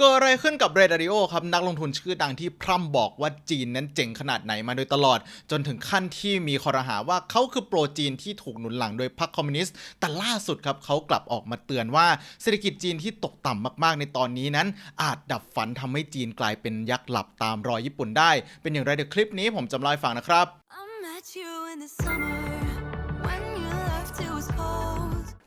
เกิดอะไรขึ้นกับเรดาริโอครับ นักลงทุนชื่อดังที่พร่ำบอกว่าจีนนั้นเจ๋งขนาดไหนมาโดยตลอด จนถึงขั้นที่มีคอรหาว่าเขาคือโปรจีนที่ถูกหนุนหลังโดยพรรคคอมมิวนิสต์ แต่ล่าสุดครับเขากลับออกมาเตือนว่าเศรษฐกิจจีนที่ตกต่ำมากๆ ในตอนนี้นั้น อาจดับฝันทำให้จีนกลายเป็นยักษ์หลับตามรอยญี่ปุ่นได้ เป็นอย่างไรเดี๋ยวคลิปนี้ผมจะมาเล่าให้ฟังนะครับ I met you in the summer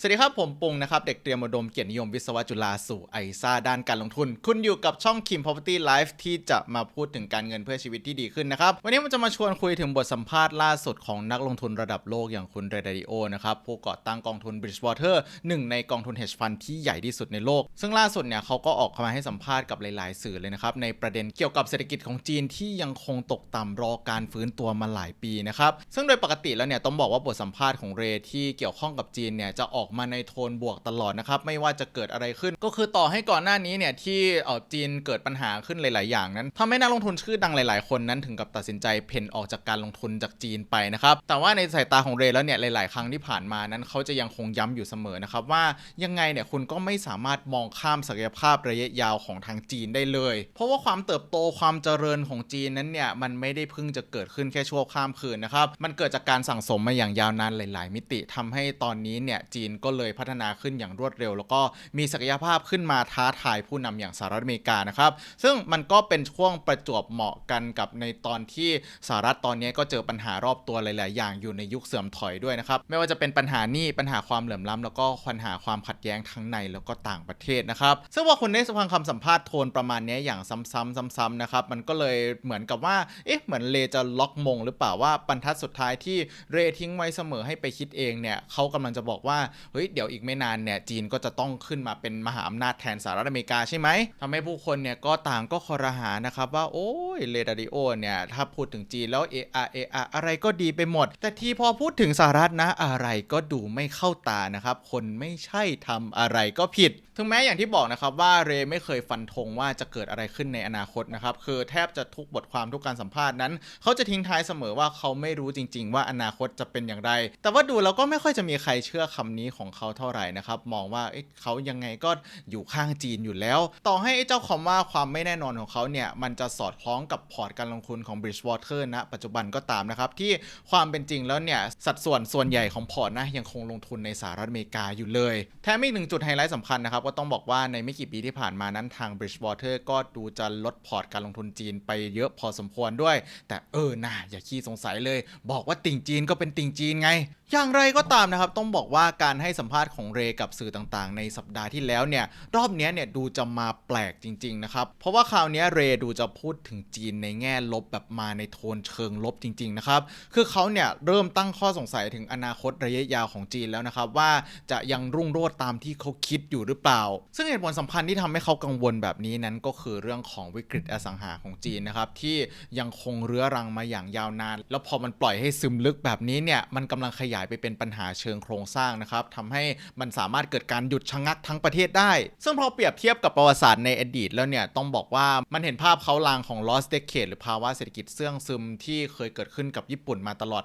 สวัสดีครับ ผมปุงนะครับ เด็กเตรียมอุดมเกียรตินิยมวิศวะจุฬาสู่ไอซ่าด้านการลงทุน คุณอยู่กับช่อง Kim Property Life ที่จะมาพูดถึงการเงินเพื่อชีวิตที่ดีขึ้นนะครับ วันนี้ผมจะมาชวนคุยถึงบทสัมภาษณ์ล่าสุดของนักลงทุนระดับโลกอย่างคุณเรดาริโอนะครับผู้ก่อตั้งกองทุน Bridgewater หนึ่งในกองทุน hedge fund ที่ใหญ่ที่สุดในโลก ซึ่งล่าสุดเนี่ยเขาก็ออกมาให้สัมภาษณ์กับหลาย ๆ สื่อเลยนะครับในประเด็นเกี่ยวกับเศรษฐกิจของจีนที่ยังคงตกต่ำรอการฟื้นตัวมาหลายปีนะครับซึ่งโดยปกติแล้วเนี่ยต้องบอกว่าบทสัมภาษณ์ของเรที่เกี่ยวข้องกับจีนเนี่ยจะออกมาในโทนบวกตลอดนะครับ ไม่ว่าจะเกิดอะไรขึ้น ก็คือต่อให้ก่อนหน้านี้เนี่ยที่เออจีนเกิดปัญหาขึ้นหลาย ๆ อย่างนั้นทำให้นักลงทุนชื่อดังหลาย ๆ คนนั้นถึงกับตัดสินใจเพ่นออกจากการลงทุนจากจีนไปนะครับ แต่ว่าในสายตาของเรแล้วเนี่ยหลาย ๆ ครั้งที่ผ่านมานั้นเขาจะยังคงย้ำอยู่เสมอนะครับว่ายังไงเนี่ยคุณก็ไม่สามารถมองข้ามศักยภาพระยะยาวของทางจีนได้เลย เพราะว่าความเติบโตความเจริญของจีนนั้นเนี่ยมันไม่ได้เพิ่งจะเกิดขึ้นแค่ชั่วข้ามคืนนะครับมันเกิดจากการสั่งสมมาอย่างยาวนานหลาย ๆ มิติทำให้ตอนนี้เนี่ยจีนก็เลยพัฒนาขึ้นอย่างรวดเร็ว แล้วก็มีศักยภาพขึ้นมาท้าทายผู้นำอย่างสหรัฐอเมริกานะครับ ซึ่งมันก็เป็นช่วงประจวบเหมาะกันกับในตอนที่สหรัฐตอนนี้ก็เจอปัญหารอบตัวหลาย ๆ อย่างอยู่ในยุคเสื่อมถอยด้วยนะครับ ไม่ว่าจะเป็นปัญหานี้ปัญหาความเหลื่อมล้ำแล้วก็ปัญหาความขัดแย้งทั้งในแล้วก็ต่างประเทศนะครับซึ่งว่าคนได้ฟังคำสัมภาษณ์โทนประมาณนี้อย่างซ้ำๆซ้ำๆนะครับมันก็เลยเหมือนกับว่าเอ๊ะเหมือนเลจะล็อกมง หรือเปล่าว่าบรรทัดสุดท้ายที่เรทิ้งไว้เสมอให้ไปคิดเองเนี่ยเขากำลังจะบอกว่าเฮ้ยเดี๋ยวอีกไม่นานเนี่ยจีนก็จะต้องขึ้นมาเป็นมหาอำนาจแทนสหรัฐอเมริกาใช่ไหมทำให้ผู้คนเนี่ยก็ต่างก็คอรหานะครับว่าโอ้ยเรดาริโอเนี่ยถ้าพูดถึงจีนแล้วเออาเออาอะไรก็ดีไปหมด แต่ที่พอพูดถึงสหรัฐนะอะไรก็ดูไม่เข้าตานะครับคนไม่ใช่ทำอะไรก็ผิด ถึงแม้อย่างที่บอกนะครับว่าเรไม่เคยฟันธงว่าจะเกิดอะไรขึ้นในอนาคตนะครับคือแทบจะทุกบทความทุกการสัมภาษณ์นั้น เขาจะทิ้งท้ายเสมอว่าเขาไม่รู้จริง ๆ ว่าอนาคตจะเป็นอย่างไร แต่ว่าดูแล้วก็ไม่ค่อยจะมีใครเชื่อคำนี้ของเขาเท่าไหร่นะครับ มองว่าเเขายังไงก็อยู่ข้างจีนอยู่แล้ว ต่อให้เจ้าคำว่าความไม่แน่นอนของเขาเนี่ย มันจะสอดคล้องกับพอร์ตการลงทุนของ Bridgewater ณปัจจุบันก็ตามนะครับ ที่ความเป็นจริงแล้วเนี่ย สัดส่วนส่วนใหญ่ของพอร์ตนะยังคงลงทุนในสหรัฐอเมริกาอยู่เลย แถมอีกหนึ่งจุดไฮไลท์สำคัญนะครับ ก็ต้องบอกว่าในไม่กี่ปีที่ผ่านมานั้นทาง Bridgewater ก็ดูจะลดพอร์ตการลงทุนจีนไปเยอะพอสมควรด้วย แต่เออน่าอย่าขี้สงสัยเลย บอกว่าติ่งจีนก็เป็นติ่งจีนไงอย่างไรก็ตามนะครับ ต้องบอกว่าการให้สัมภาษณ์ของเรกับสื่อต่างๆ ในสัปดาห์ที่แล้วเนี่ย รอบนี้เนี่ยดูจะมาแปลกจริง ๆ นะครับ เพราะว่าคราวนี้เรดูจะพูดถึงจีนในแง่ลบแบบมาในโทนเชิงลบจริง ๆ นะครับ คือเขาเนี่ยเริ่มตั้งข้อสงสัยถึงอนาคตระยะยาวของจีนแล้วนะครับ ว่าจะยังรุ่งโรจน์ตามที่เขาคิดอยู่หรือเปล่า ซึ่งเหตุผลสำคัญที่ทำให้เขากังวลแบบนี้นั้นก็คือเรื่องของวิกฤตอสังหาของจีนนะครับที่ยังคงเรื้อรังมาอย่างยาวนาน แล้วพอมันปล่อยให้ซึมลึกแบบนี้เนี่ยมันกำลังขยายไปเป็นปัญหาเชิงโครงสร้างนะครับทำให้มันสามารถเกิดการหยุดชะงักทั้งประเทศได้ ซึ่งพอเปรียบเทียบกับประวัติศาสตร์ในอดีตแล้วเนี่ยต้องบอกว่ามันเห็นภาพเขาลางของ lost decade หรือภาวะเศรษฐกิจเสื่องซึมที่เคยเกิดขึ้นกับญี่ปุ่นมาตลอด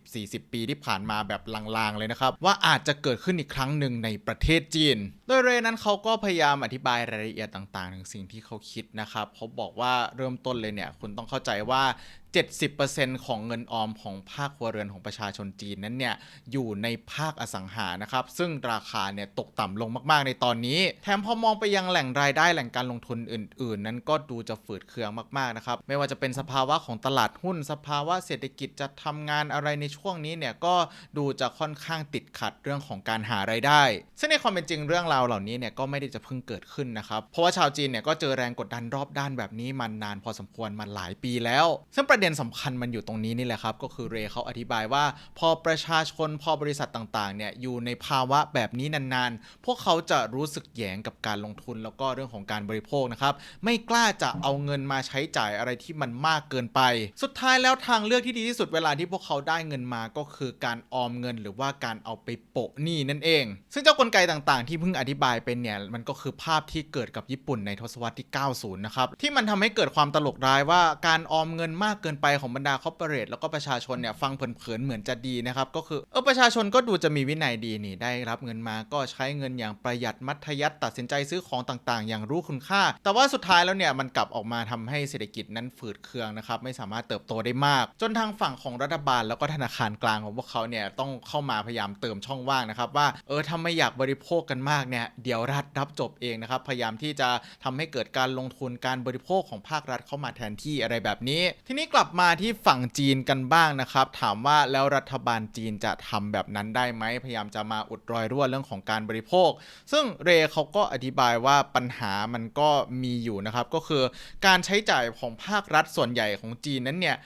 30-40 ปีที่ผ่านมาแบบลางๆเลยนะครับ ว่าอาจจะเกิดขึ้นอีกครั้งหนึ่งในประเทศจีน โดยเรนั้นเขาก็พยายามอธิบายรายละเอียดต่างๆถึงสิ่งที่เขาคิดนะครับเขาบอกว่าเริ่มต้นเลยเนี่ยคุณต้องเข้าใจว่า 70%ของเงินออมของภาคครัวเรือนของประชาชนจีนนั้นเนี่ยอยู่ในภาคอสังหานะครับ ซึ่งราคาเนี่ยตกต่ำลงมากๆในตอนนี้ แถมพอมองไปยังแหล่งรายได้แหล่งการลงทุนอื่น ๆ นั้นก็ดูจะฝืดเคืองมากๆนะครับ ไม่ว่าจะเป็นสภาวะของตลาดหุ้น สภาวะเศรษฐกิจจะทำงานอะไรในช่วงนี้เนี่ยก็ดูจะค่อนข้างติดขัดเรื่องของการหารายได้ ซึ่งในความเป็นจริงเรื่องราวเหล่านี้เนี่ยก็ไม่ได้จะเพิ่งเกิดขึ้นนะครับเพราะว่าชาวจีนเนี่ยก็เจอแรงกดดันรอบด้านแบบนี้มานานพอสมควรมาหลายปีแล้ว ซึ่งประประเด็นสำคัญมันอยู่ตรงนี้นี่แหละครับ ก็คือเรเขาอธิบายว่า พอประชาชนพอบริษัทต่างๆเนี่ยอยู่ในภาวะแบบนี้นานๆ พวกเขาจะรู้สึกแยงกับการลงทุนแล้วก็เรื่องของการบริโภคนะครับ ไม่กล้าจะเอาเงินมาใช้จ่ายอะไรที่มันมากเกินไป สุดท้ายแล้วทางเลือกที่ดีที่สุดเวลาที่พวกเขาได้เงินมาก็คือการออมเงินหรือว่าการเอาไปโปะหนี้นั่นเอง ซึ่งเจ้ากลไกต่างๆ ที่เพิ่งอธิบายเป็นเนี่ยมันก็คือภาพที่เกิดกับญี่ปุ่นในทศวรรษที่ 90 นะครับที่มันทำให้เกิดความตลกร้ายว่าการออมเงินมากเกินินไปของบรรดาคอร์ปอเรทแล้วก็ประชาชนเนี่ยฟังเผินๆเหมือนจะดีนะครับ ก็คือเออประชาชนก็ดูจะมีวินัยดีนี่ได้รับเงินมาก็ใช้เงินอย่างประหยัดมัธยัสถ์ตัดสินใจซื้อของต่างๆ อย่างรู้คุณค่า แต่ว่าสุดท้ายแล้วเนี่ยมันกลับออกมาทำให้เศรษฐกิจนั้นฝืดเคืองนะครับไม่สามารถเติบโตได้มาก จนทางฝั่งของรัฐบาลแล้วก็ธนาคารกลางของพวกเขาเนี่ยต้องเข้ามาพยายามเติมช่องว่างนะครับว่าเออถ้าไม่อยากบริโภคกันมากเนี่ยเดี๋ยวรัฐรับจบเองนะครับพยายามที่จะทำให้เกิดการลงทุนการบริโภคของภาครัฐเข้ามาแทนที่อะไรแบบนี้ ทีนี้กลับับมาที่ฝั่งจีนกันบ้างนะครับ ถามว่าแล้วรัฐบาลจีนจะทำแบบนั้นได้ไหมพยายามจะมาอุดรอยรั่วเรื่องของการบริโภค ซึ่งเรเขาก็อธิบายว่าปัญหามันก็มีอยู่นะครับ ก็คือการใช้จ่ายของภาครัฐส่วนใหญ่ของจีนนั้นเนี่ย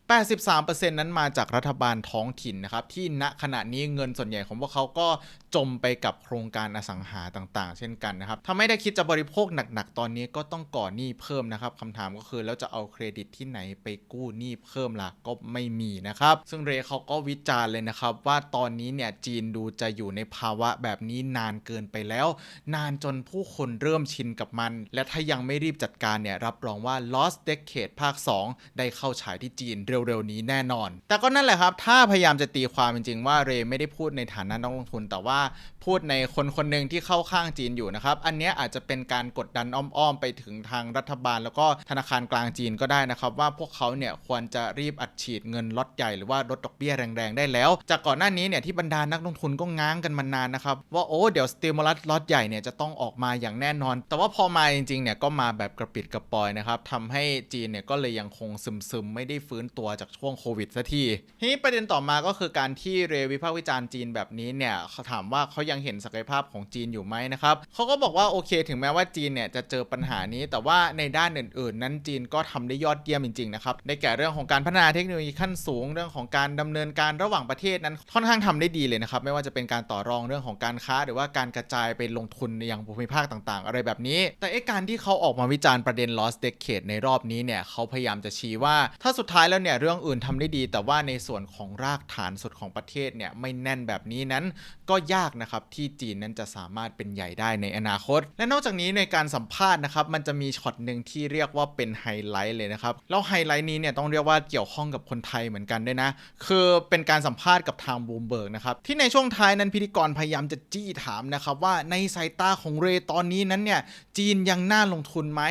83%นั้นมาจากรัฐบาลท้องถิ่นนะครับ ที่ณขณะนี้เงินส่วนใหญ่ของพวกเขาก็ จมไปกับโครงการอสังหาต่างๆ เช่นกันนะครับถ้าไม่ได้คิดจะบริโภคหนักๆ ตอนนี้ก็ต้องก่อหนี้เพิ่มนะครับคำถามก็คือแล้วจะเอาเครดิตที่ไหนไปกู้หนี้เพิ่มล่ะก็ไม่มีนะครับ ซึ่งเรย์เขาก็วิจารณ์เลยนะครับ ว่าตอนนี้เนี่ยจีนดูจะอยู่ในภาวะแบบนี้นานเกินไปแล้ว นานจนผู้คนเริ่มชินกับมัน และถ้ายังไม่รีบจัดการเนี่ยรับรองว่า Lost Decade ภาค 2 ได้เข้าฉายที่จีนเร็วๆ นี้แน่นอน แต่ก็นั่นแหละครับ ถ้าพยายามจะตีความจริงๆว่าเรย์ไม่ได้พูดในฐานะนักลงทุนแต่ว่า a พูดในคนคนหนึ่งที่เข้าข้างจีนอยู่นะครับ อันนี้อาจจะเป็นการกดดันอ้อมๆ ไปถึงทางรัฐบาล แล้วก็ธนาคารกลางจีนก็ได้นะครับ ว่าพวกเขาเนี่ยควรจะรีบอัดฉีดเงินล็อตใหญ่หรือว่าลดดอกเบี้ยแรงๆ ได้แล้ว จากก่อนหน้านี้เนี่ยที่บรรดานักลงทุนก็ง้างกันมานานนะครับ ว่าโอ้เดี๋ยวสติมูลัสล็อตใหญ่เนี่ยจะต้องออกมาอย่างแน่นอน แต่ว่าพอมาจริงๆเนี่ยก็มาแบบกระปิดกระปอยนะครับทำให้จีนเนี่ยก็เลยยังคงซึมๆไม่ได้ฟื้นตัวจากช่วงโควิดสักทีทีนี้ประเด็นต่อมาก็คือการที่เรวิพากษ์วิจารณ์จีนแบบนี้เนี่ยเขาถามว่าเขายังเห็นศักยภาพของจีนอยู่ไหมนะครับเขาก็บอกว่าโอเค ถึงแม้ว่าจีนเนี่ยจะเจอปัญหานี้ แต่ว่าในด้านอื่นๆ นั้นจีนก็ทำได้ยอดเยี่ยมจริงๆนะครับได้แก่เรื่องของการพัฒนาเทคโนโลยีขั้นสูงเรื่องของการดำเนินการระหว่างประเทศนั้นค่อนข้างทำได้ดีเลยนะครับไม่ว่าจะเป็นการต่อรองเรื่องของการค้า หรือว่าการกระจายไปลงทุนในยังภูมิภาคต่างๆ อะไรแบบนี้ แต่ไอ้การที่เขาออกมาวิจารณ์ประเด็น lost decade ในรอบนี้เนี่ยเขาพยายามจะชี้ว่า ถ้าสุดท้ายแล้วเนี่ยเรื่องอื่นทำได้ดี แต่ว่าในส่วนของรากฐานสุดของประเทศเนี่ยไม่แน่นแบบนี้นั้นก็ยากนะครับที่จีนนั้นจะสามารถเป็นใหญ่ได้ในอนาคต และนอกจากนี้ในการสัมภาษณ์นะครับมันจะมีช็อตหนึ่งที่เรียกว่าเป็นไฮไลท์เลยนะครับแล้วไฮไลท์นี้เนี่ยต้องเรียกว่าเกี่ยวข้องกับคนไทยเหมือนกันด้วยนะ คือเป็นการสัมภาษณ์กับทางบูมเบิร์กนะครับที่ในช่วงท้ายนั้นพิธีกรพยายามจะจี้ถามนะครับว่าในสายตาของเรตอนนี้นั้นเนี่ยจีนยังน่าลงทุนไหม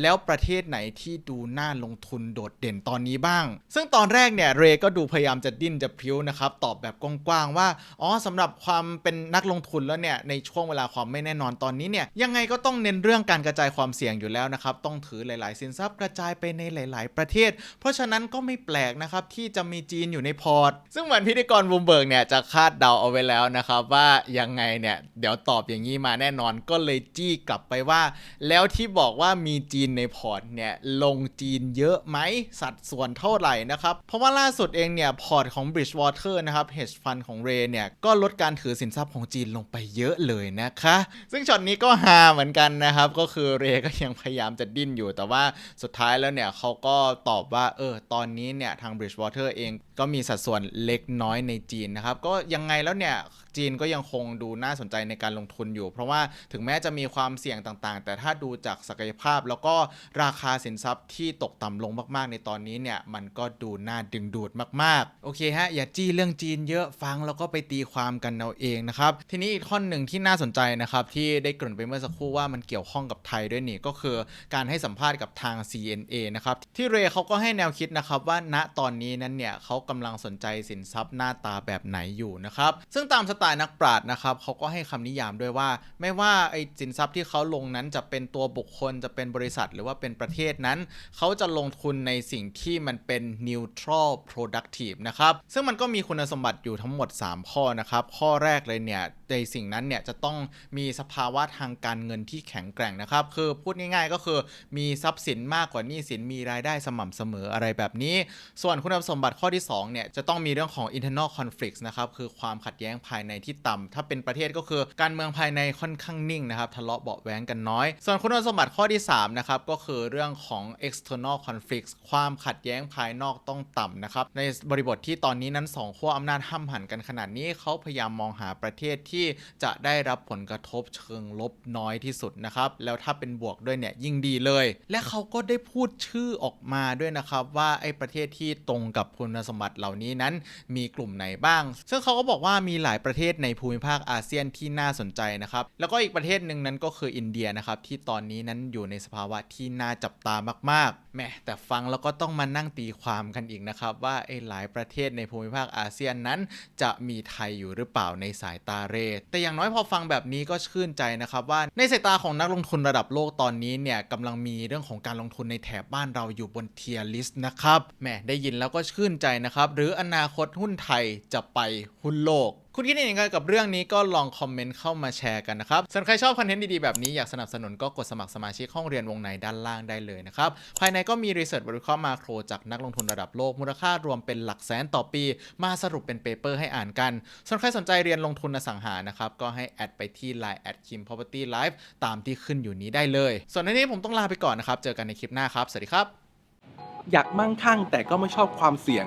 แล้วประเทศไหนที่ดูน่าลงทุนโดดเด่นตอนนี้บ้าง ซึ่งตอนแรกเนี่ยเรก็ดูพยายามจะดิ้นจะพิ้วนะครับตอบแบบกว้างๆว่าอ๋อสำหรับความเป็นนักลงทุนแล้วเนี่ยในช่วงเวลาความไม่แน่นอนตอนนี้เนี่ยยังไงก็ต้องเน้นเรื่องการกระจายความเสี่ยงอยู่แล้วนะครับต้องถือหลาย ๆ สินทรัพย์กระจายไปในหลาย ๆ ประเทศ เพราะฉะนั้นก็ไม่แปลกนะครับที่จะมีจีนอยู่ในพอร์ต ซึ่งเหมือนพิธีกรบูมเบิร์กเนี่ยจะคาดเดาเอาไว้แล้วนะครับว่ายังไงเนี่ยเดี๋ยวตอบอย่างนี้มาแน่นอนก็เลยจี้กลับไปว่า แล้วที่บอกว่ามีจีนในพอร์ตเนี่ยลงจีนเยอะไหมสัดส่วนเท่าไหร่นะครับเพราะว่าล่าสุดเองเนี่ยพอร์ตของ Bridgewater นะครับ hedge fund ของ Ray เนี่ยก็ลดการถือสินทรัพย์ของจีนลงไปเยอะเลยนะคะ ซึ่งช็อตนี้ก็ฮาเหมือนกันนะครับ ก็คือเรก็ยังพยายามจะดิ้นอยู่ แต่ว่าสุดท้ายแล้วเนี่ยเขาก็ตอบว่าเออตอนนี้เนี่ยทาง Bridgewater เองก็มีสัดส่วนเล็กน้อยในจีนนะครับ ก็ยังไงแล้วเนี่ยจีนก็ยังคงดูน่าสนใจในการลงทุนอยู่ เพราะว่าถึงแม้จะมีความเสี่ยงต่างๆ แต่ถ้าดูจากศักยภาพ แล้วก็ราคาสินทรัพย์ที่ตกต่ำลงมากๆ ในตอนนี้เนี่ยมันก็ดูน่าดึงดูดมากๆ โอเคฮะอย่าจี้เรื่องจีนเยอะฟังแล้วก็ไปตีความกันเอาเองนะครับทีนี้อีกข้อหนึ่งที่น่าสนใจนะครับที่ได้กริ่นไปเมื่อสักครู่ว่ามันเกี่ยวข้องกับไทยด้วยนี่ก็คือการให้สัมภาษณ์กับทาง CNA นะครับที่เรย์เขาก็ให้แนวคิดนะครับว่าณตอนนี้นั้นเนี่ยเขากำลังสนใจสินทรัพย์หน้าตาแบบไหนอยู่นะครับซึ่งตามสไตล์นักปราชญ์นะครับเขาก็ให้คำนิยามด้วยว่า ไม่ว่าไอ้สินทรัพย์ที่เขาลงนั้นจะเป็นตัวบุคคลจะเป็นบริษัทหรือว่าเป็นประเทศนั้น เขาจะลงทุนในสิ่งที่มันเป็น neutral productive นะครับ ซึ่งมันก็มีคุณสมบัติอยู่ทั้งหมด 3 ข้อนะครับ ข้อแรกเลยเนี่ยในสิ่งนั้นเนี่ยจะต้องมีสภาวะทางการเงินที่แข็งแกร่งนะครับ คือพูดง่ายๆก็คือมีทรัพย์สินมากกว่านี้สินมีรายได้สม่ำเสมออะไรแบบนี้ ส่วนคุณสมบัติข้อที่2เนี่ยจะต้องมีเรื่องของ internal conflicts นะครับคือความขัดแย้งภายในที่ต่ำถ้าเป็นประเทศก็คือการเมืองภายในค่อนข้างนิ่งนะครับทะเลาะเบาแว้งกันน้อย ส่วนคุณสมบัติข้อที่3นะครับก็คือเรื่องของ external conflicts ความขัดแย้งภายนอกต้องต่ำนะครับในบริบทที่ตอนนี้นั้นสองขั้วอำนาจห้ำหันกันขนาดนี้เขาพยายามมองหาประเทศที่จะได้รับผลกระทบเชิงลบน้อยที่สุดนะครับแล้วถ้าเป็นบวกด้วยเนี่ยยิ่งดีเลย และเขาก็ได้พูดชื่อออกมาด้วยนะครับว่าไอ้ประเทศที่ตรงกับคุณสมบัติเหล่านี้นั้นมีกลุ่มไหนบ้าง ซึ่งเขาก็บอกว่ามีหลายประเทศทศในภูมิภาคอาเซียนที่น่าสนใจนะครับ แล้วก็อีกประเทศหนึ่งนั้นก็คืออินเดียนะครับที่ตอนนี้นั้นอยู่ในสภาวะที่น่าจับตามากๆแหมแต่ฟังแล้วก็ต้องมานั่งตีความกันอีกนะครับ ว่าไอ้หลายประเทศในภูมิภาคอาเซียนนั้นจะมีไทยอยู่หรือเปล่าในสายตาเรทแต่อย่างน้อยพอฟังแบบนี้ก็ชื่นใจนะครับว่าในสายตาของนักลงทุนระดับโลกตอนนี้เนี่ยกำลังมีเรื่องของการลงทุนในแถบบ้านเราอยู่บนเทียร์ลิสต์นะครับแหมได้ยินแล้วก็ชื่นใจนะครับ หรืออนาคตหุ้นไทยจะไปหุ้นโลกคุณคิดเห็นยังไงกับเรื่องนี้ก็ลองคอมเมนต์เข้ามาแชร์กันนะครับส่วนใครชอบคอนเทนต์ดีๆ แบบนี้อยากสนับสนุนก็กดสมัครสมาชิกห้องเรียนวงในด้านล่างได้เลยนะครับ ภายในก็มีรีเสิร์ชบริเคราะห์มาโครจากนักลงทุนระดับโลกมูลค่ารวมเป็นหลักแสนต่อปี มาสรุปเป็นเปเปอร์ให้อ่านกัน ส่วนใครสนใจเรียนลงทุนอสังหานะครับก็ให้แอดไปที่ Line แอดคิม property live ตามที่ขึ้นอยู่นี้ได้เลย ส่วนในนี้ผมต้องลาไปก่อนนะครับเจอกันในคลิปหน้าครับสวัสดีครับ อยากมั่งคั่งแต่ก็ไม่ชอบความเสี่ยง